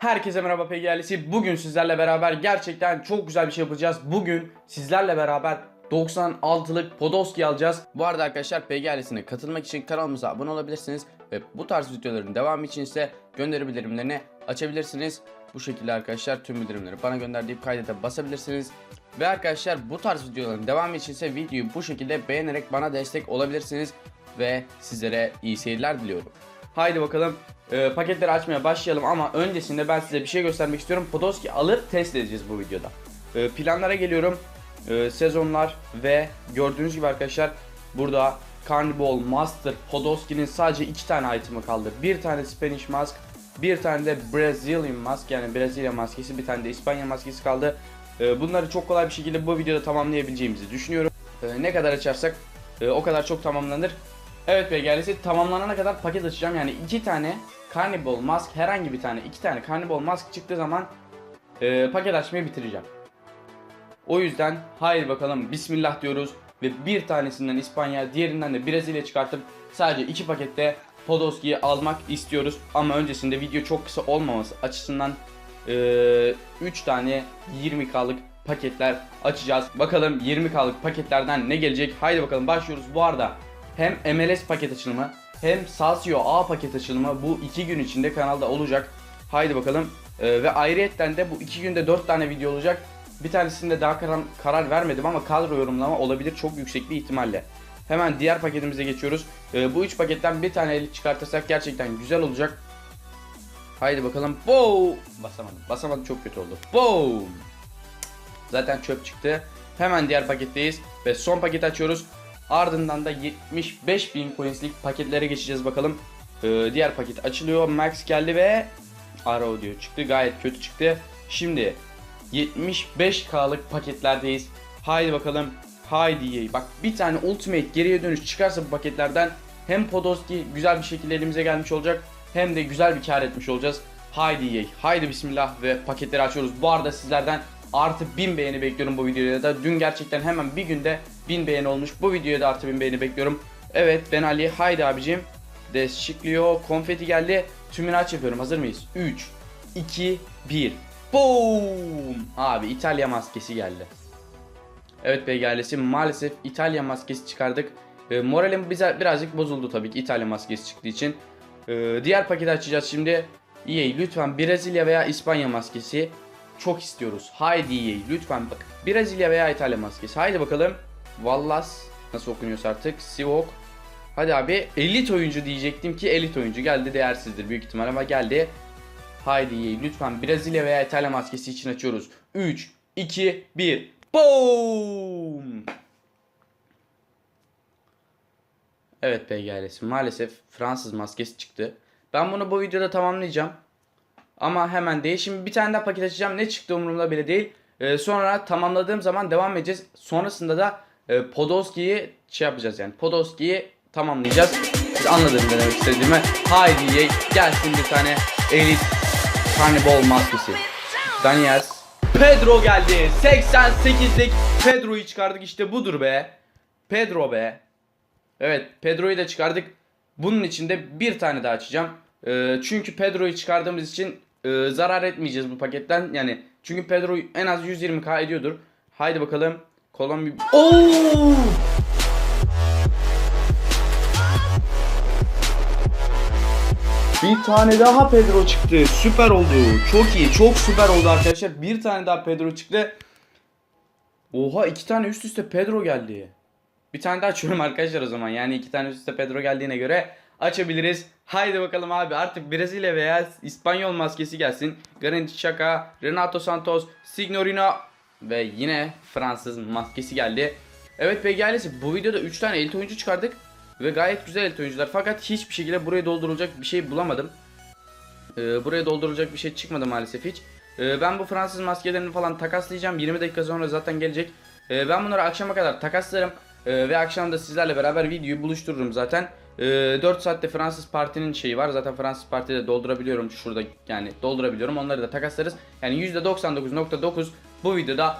Herkese merhaba PG ailesi. Bugün sizlerle beraber gerçekten çok güzel bir şey yapacağız. Bugün sizlerle beraber 96'lık Podolski alacağız. Bu arada arkadaşlar PG ailesine katılmak için kanalımıza abone olabilirsiniz. Ve bu tarz videoların devamı için ise gönderi bildirimlerini açabilirsiniz. Bu şekilde arkadaşlar tüm bildirimleri bana gönder deyip kaydete basabilirsiniz. Ve arkadaşlar bu tarz videoların devamı için ise videoyu bu şekilde beğenerek bana destek olabilirsiniz. Ve sizlere iyi seyirler diliyorum. Haydi bakalım e, paketleri açmaya başlayalım ama öncesinde ben size bir şey göstermek istiyorum. Podolski alıp test edeceğiz bu videoda. E, planlara geliyorum. E, sezonlar ve gördüğünüz gibi arkadaşlar burada Carnival Master Podolski'nin sadece iki tane item'ı kaldı. Bir tane Spanish Mask, bir tane de Brazilian Mask yani Brezilya maskesi, bir tane de İspanya maskesi kaldı. E, bunları çok kolay bir şekilde bu videoda tamamlayabileceğimizi düşünüyorum. E, ne kadar açarsak e, o kadar çok tamamlanır. Evet BGL'si tamamlanana kadar paket açacağım. Yani iki tane Carnival Mask herhangi bir tane iki tane Carnival Mask çıktığı zaman e, paket açmayı bitireceğim. O yüzden haydi bakalım Bismillah diyoruz ve bir tanesinden İspanya diğerinden de Brezilya çıkartıp sadece iki pakette Podolski'yi almak istiyoruz. Ama öncesinde video çok kısa olmaması açısından 3 tane 20K'lık paketler açacağız. Bakalım 20K'lık paketlerden ne gelecek? Haydi bakalım başlıyoruz. Bu arada hem MLS paket açılımı hem Sasio A paket açılımı bu iki gün içinde kanalda olacak. Haydi bakalım. Ee, ve ayrıyetten de bu iki günde 4 tane video olacak. Bir tanesinde daha karar, karar vermedim ama kadro yorumlama olabilir çok yüksek bir ihtimalle. Hemen diğer paketimize geçiyoruz. Ee, bu 3 paketten bir tane elit çıkartırsak gerçekten güzel olacak. Haydi bakalım. Boom! Basamadım. Basamadım çok kötü oldu. Boom! Zaten çöp çıktı. Hemen diğer paketteyiz ve son paketi açıyoruz. Ardından da 75.000 coinslik paketlere geçeceğiz bakalım. Ee, diğer paket açılıyor. Max geldi ve Arrow diyor çıktı. Gayet kötü çıktı. Şimdi 75K'lık paketlerdeyiz. Haydi bakalım. Haydi EA. Bak bir tane Ultimate geriye dönüş çıkarsa bu paketlerden hem Podolski güzel bir şekilde elimize gelmiş olacak hem de güzel bir kar etmiş olacağız. Haydi EA. Haydi bismillah ve paketleri açıyoruz. Bu arada sizlerden artı 1000 beğeni bekliyorum bu videoya da. Dün gerçekten hemen bir günde 1000 beğeni olmuş. Bu videoya da artı 1000 beğeni bekliyorum. Evet ben Ali. Haydi abicim. Destekliyor. Konfeti geldi. Tümünü aç yapıyorum. Hazır mıyız? 3, 2, 1. Boom! Abi İtalya maskesi geldi. Evet bey ailesi maalesef İtalya maskesi çıkardık. E, moralim bize birazcık bozuldu tabii ki İtalya maskesi çıktığı için. E, diğer paketi açacağız şimdi. EA lütfen Brezilya veya İspanya maskesi çok istiyoruz. Haydi EA lütfen bak. Brezilya veya İtalya maskesi. Haydi bakalım. Vallas nasıl okunuyorsa artık. Sivok. Hadi abi elit oyuncu diyecektim ki elit oyuncu geldi değersizdir büyük ihtimal ama geldi. Haydi EA lütfen Brezilya veya İtalya maskesi için açıyoruz. 3, 2, 1. Boom! Evet PG ailesi maalesef Fransız maskesi çıktı. Ben bunu bu videoda tamamlayacağım. Ama hemen değil. Şimdi bir tane daha paket açacağım. Ne çıktı umurumda bile değil. Ee, sonra tamamladığım zaman devam edeceğiz. Sonrasında da e, Podolski'yi şey yapacağız yani. Podolski'yi tamamlayacağız. Siz anladınız ne demek istediğimi. Haydi ye, gelsin bir tane Elit Carnival maskesi. Daniels. Pedro geldi. 88'lik Pedro'yu çıkardık işte budur be. Pedro be. Evet Pedro'yu da çıkardık. Bunun içinde bir tane daha açacağım. Ee, çünkü Pedro'yu çıkardığımız için e, zarar etmeyeceğiz bu paketten. Yani çünkü Pedro en az 120k ediyordur. Haydi bakalım. Kolombiya... Oo! Bir tane daha Pedro çıktı. Süper oldu. Çok iyi. Çok süper oldu arkadaşlar. Bir tane daha Pedro çıktı. Oha iki tane üst üste Pedro geldi. Bir tane daha açıyorum arkadaşlar o zaman. Yani iki tane üst üste Pedro geldiğine göre açabiliriz. Haydi bakalım abi artık Brezilya veya İspanyol maskesi gelsin. Granit Xhaka, Renato Santos, Signorino ve yine Fransız maskesi geldi. Evet PG ailesi bu videoda 3 tane elit oyuncu çıkardık. Ve gayet güzel elit oyuncular. Fakat hiçbir şekilde buraya doldurulacak bir şey bulamadım. Ee, buraya doldurulacak bir şey çıkmadı maalesef hiç. Ee, ben bu Fransız maskelerini falan takaslayacağım. 20 dakika sonra zaten gelecek. Ee, ben bunları akşama kadar takaslarım. Ee, ve akşam da sizlerle beraber videoyu buluştururum zaten. Ee, 4 saatte Fransız partinin şeyi var. Zaten Fransız partide doldurabiliyorum şurada yani doldurabiliyorum. Onları da takaslarız. Yani %99.9 bu videoda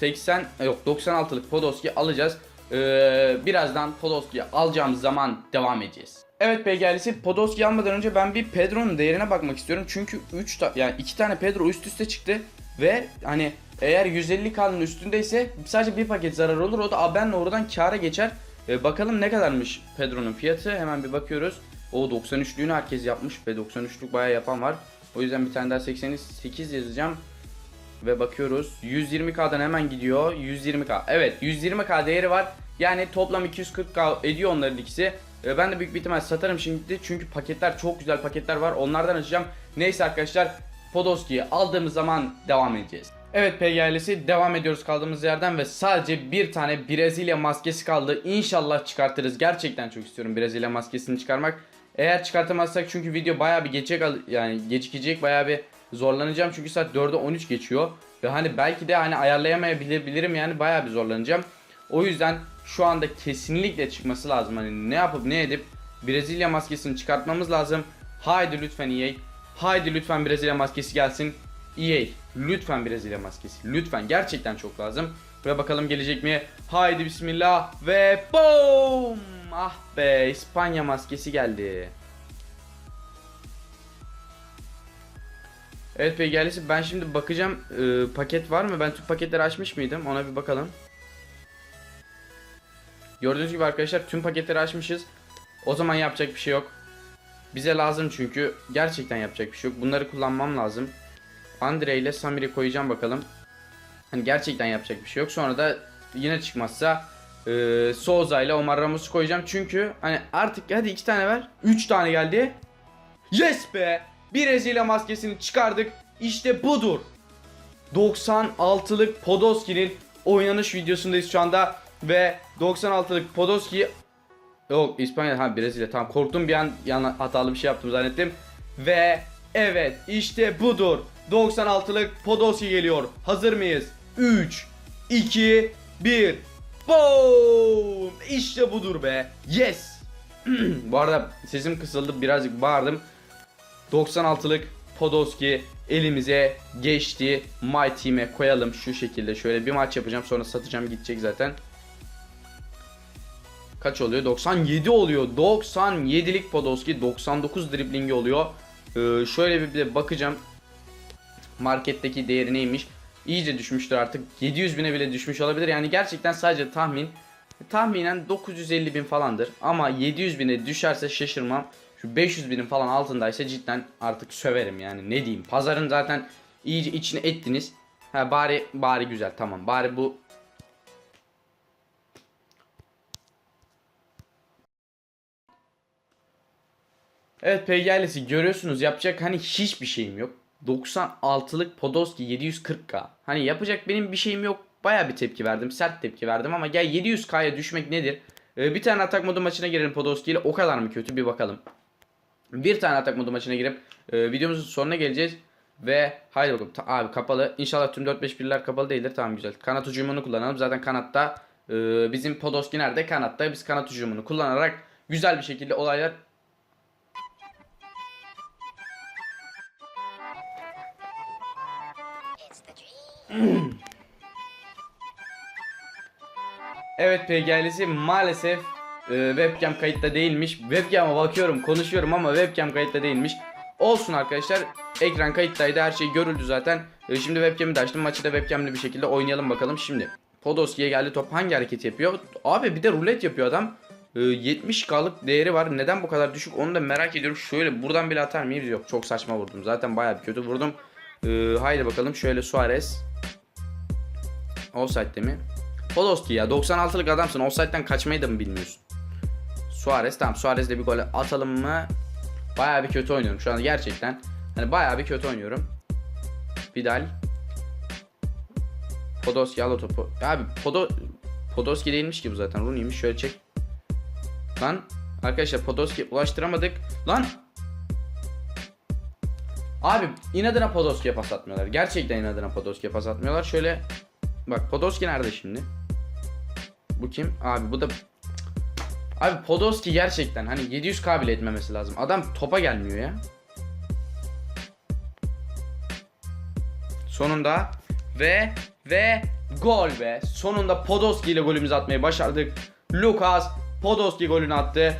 80 yok 96'lık Podolski alacağız. Ee, birazdan Podolski'yi alacağımız zaman devam edeceğiz. Evet BGL'si Podolski almadan önce ben bir Pedro'nun değerine bakmak istiyorum. Çünkü 3 ta yani 2 tane Pedro üst üste çıktı ve hani eğer 150k'nın üstündeyse sadece bir paket zarar olur. O da Aben'le oradan kâra geçer. E, bakalım ne kadarmış Pedro'nun fiyatı. Hemen bir bakıyoruz. O 93'lüğünü herkes yapmış ve 93'lük bayağı yapan var. O yüzden bir tane daha 88 yazacağım. Ve bakıyoruz. 120k'dan hemen gidiyor. 120k. Evet 120k değeri var. Yani toplam 240k ediyor onların ikisi. Ee, Ben de büyük bir ihtimal satarım şimdi. Çünkü paketler çok güzel paketler var. Onlardan açacağım. Neyse arkadaşlar. Podolski'yi aldığımız zaman devam edeceğiz. Evet PG ailesi devam ediyoruz kaldığımız yerden ve sadece bir tane Brezilya maskesi kaldı. İnşallah çıkartırız. Gerçekten çok istiyorum Brezilya maskesini çıkarmak. Eğer çıkartamazsak çünkü video bayağı bir geçecek yani gecikecek bayağı bir zorlanacağım çünkü saat 4'e 13 geçiyor ve hani belki de hani ayarlayamayabilirim yani bayağı bir zorlanacağım. O yüzden şu anda kesinlikle çıkması lazım. Hani ne yapıp ne edip Brezilya maskesini çıkartmamız lazım. Haydi lütfen EA. Haydi lütfen Brezilya maskesi gelsin. EA lütfen Brezilya maskesi. Lütfen gerçekten çok lazım. Ve bakalım gelecek mi? Haydi bismillah ve boom! Ah be İspanya maskesi geldi. Evet PGL'si ben şimdi bakacağım e, paket var mı? Ben tüm paketleri açmış mıydım? Ona bir bakalım. Gördüğünüz gibi arkadaşlar tüm paketleri açmışız. O zaman yapacak bir şey yok. Bize lazım çünkü gerçekten yapacak bir şey yok. Bunları kullanmam lazım. Andre ile Samir'i koyacağım bakalım. Hani gerçekten yapacak bir şey yok. Sonra da yine çıkmazsa e, Souza ile Omar Ramos'u koyacağım. Çünkü hani artık hadi iki tane ver. Üç tane geldi. Yes be! Brezilya maskesini çıkardık. İşte budur. 96'lık Podolski'nin oynanış videosundayız şu anda. Ve 96'lık Podolski Yok İspanya ha Brezilya tamam korktum bir an yan hatalı bir şey yaptım zannettim. Ve evet işte budur. 96'lık Podolski geliyor. Hazır mıyız? 3 2 1 Boom! İşte budur be. Yes. Bu arada sesim kısıldı birazcık bağırdım. 96'lık Podolski elimize geçti. My Team'e koyalım şu şekilde. Şöyle bir maç yapacağım sonra satacağım gidecek zaten. Kaç oluyor? 97 oluyor. 97'lik Podolski 99 driblingi oluyor. Ee, şöyle bir de bakacağım. Marketteki değeri neymiş? İyice düşmüştür artık. 700 bine bile düşmüş olabilir. Yani gerçekten sadece tahmin. Tahminen 950 bin falandır. Ama 700 bine düşerse şaşırmam. Şu 500 binin falan altındaysa cidden artık söverim yani ne diyeyim. Pazarın zaten iyice içine ettiniz. Ha bari bari güzel tamam. Bari bu Evet PGL'si görüyorsunuz yapacak hani hiçbir şeyim yok. 96'lık Podolski 740k. Hani yapacak benim bir şeyim yok. Baya bir tepki verdim. Sert tepki verdim ama gel 700k'ya düşmek nedir? Ee, bir tane atak modu maçına girelim Podolski ile. O kadar mı kötü bir bakalım. Bir tane atak modu maçına girip e, videomuzun sonuna geleceğiz. Ve haydi bakalım. Ta- abi kapalı. İnşallah tüm 4-5-1'ler kapalı değildir. Tamam güzel. Kanat ucumunu kullanalım. Zaten kanatta e, bizim Podolski nerede? Kanatta. Biz kanat ucumunu kullanarak güzel bir şekilde olaylar Evet PGL'si maalesef e, webcam kayıtta değilmiş. Webcam'a bakıyorum, konuşuyorum ama webcam kayıtta değilmiş. Olsun arkadaşlar. Ekran kayıttaydı. Her şey görüldü zaten. E, şimdi webcam'i de açtım. Maçı da webcam'li bir şekilde oynayalım bakalım. Şimdi Podolski'ye geldi top. Hangi hareket yapıyor? Abi bir de rulet yapıyor adam. E, 70k'lık değeri var. Neden bu kadar düşük? Onu da merak ediyorum. Şöyle buradan bile atar mıyız? Yok çok saçma vurdum. Zaten bayağı bir kötü vurdum. E, haydi bakalım. Şöyle Suarez. Offside'de mi? Podolski ya 96'lık adamsın. Offside'den kaçmayı da mı bilmiyorsun? Suarez tamam Suarez'le bir gol atalım mı? Bayağı bir kötü oynuyorum şu an gerçekten. Hani bayağı bir kötü oynuyorum. Vidal. Podolski al topu. Abi Podo Podolski değilmiş ki bu zaten. Rooney'miş şöyle çek. Lan arkadaşlar Podolski ulaştıramadık. Lan Abi inadına Podolski'ye pas atmıyorlar. Gerçekten inadına Podolski'ye pas atmıyorlar. Şöyle bak Podolski nerede şimdi? Bu kim? Abi bu da Abi Podolski gerçekten hani 700k bile etmemesi lazım. Adam topa gelmiyor ya. Sonunda ve ve gol be. Sonunda Podolski ile golümüzü atmayı başardık. Lucas Podolski golünü attı.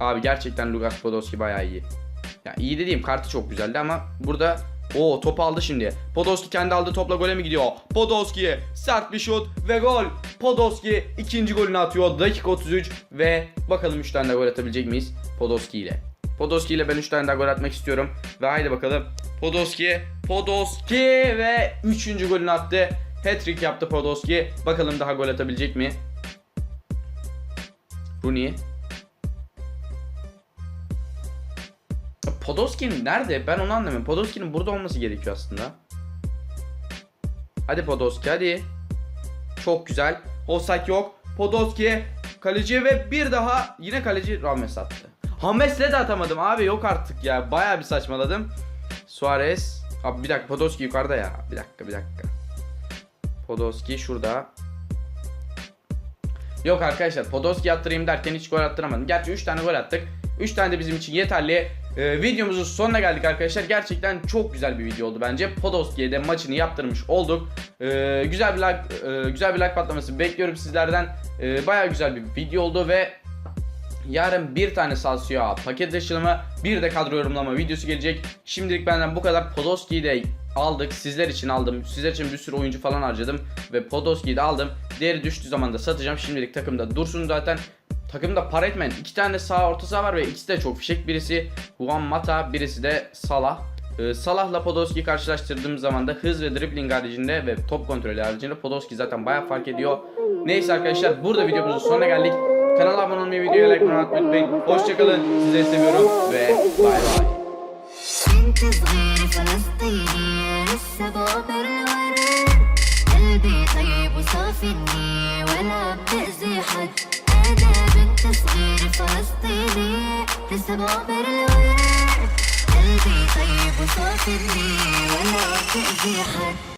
Abi gerçekten Lukas Podolski bayağı iyi. Ya iyi dediğim kartı çok güzeldi ama burada o top aldı şimdi. Podolski kendi aldığı topla gole mi gidiyor? Podolski sert bir şut ve gol. Podolski ikinci golünü atıyor. Dakika 33 ve bakalım 3 tane gol atabilecek miyiz Podolski ile. Podolski ile ben 3 tane daha gol atmak istiyorum. Ve haydi bakalım. Podolski, Podolski ve 3. golünü attı. Hat-trick yaptı Podolski. Bakalım daha gol atabilecek mi? Rooney. Podolski'nin nerede? Ben onu anlamıyorum. Podolski'nin burada olması gerekiyor aslında. Hadi Podolski hadi. Çok güzel. Offside yok. Podolski kaleci ve bir daha yine kaleci Rames attı. Hames'le de atamadım abi yok artık ya. Baya bir saçmaladım. Suarez. Abi bir dakika Podolski yukarıda ya. Bir dakika bir dakika. Podolski şurada. Yok arkadaşlar Podolski attırayım derken hiç gol attıramadım. Gerçi 3 tane gol attık. 3 tane de bizim için yeterli. Ee, videomuzun sonuna geldik arkadaşlar. Gerçekten çok güzel bir video oldu bence. Podolski'ye de maçını yaptırmış olduk. Ee, güzel bir like, e, güzel bir like patlaması bekliyorum sizlerden. Ee, Baya güzel bir video oldu ve Yarın bir tane Salsio paket açılımı bir de kadro yorumlama videosu gelecek. Şimdilik benden bu kadar. Podolski'yi de aldık. Sizler için aldım. Sizler için bir sürü oyuncu falan harcadım. Ve Podolski'yi de aldım. Değeri düştüğü zaman da satacağım. Şimdilik takımda dursun zaten. Takımda para etmeyen iki tane sağ orta saha var ve ikisi de çok fişek. Birisi Juan Mata, birisi de Salah. Ee, Salah'la Podolski'yi karşılaştırdığım zaman da hız ve dribbling haricinde ve top kontrolü haricinde Podolski zaten bayağı fark ediyor. Neyse arkadaşlar burada videomuzun sonuna geldik. Kanala abone olmayı, videoya like atmayı unutmayın. Hoşçakalın, sizleri seviyorum ve bay bay. صغير فلسطيني لسه بعبر الورد قلبي طيب وصافي ولا بأذي حد. أنا بنت صغير فلسطيني لسه بعبر الورد قلبي طيب وصافي النية ولا بأذي حد.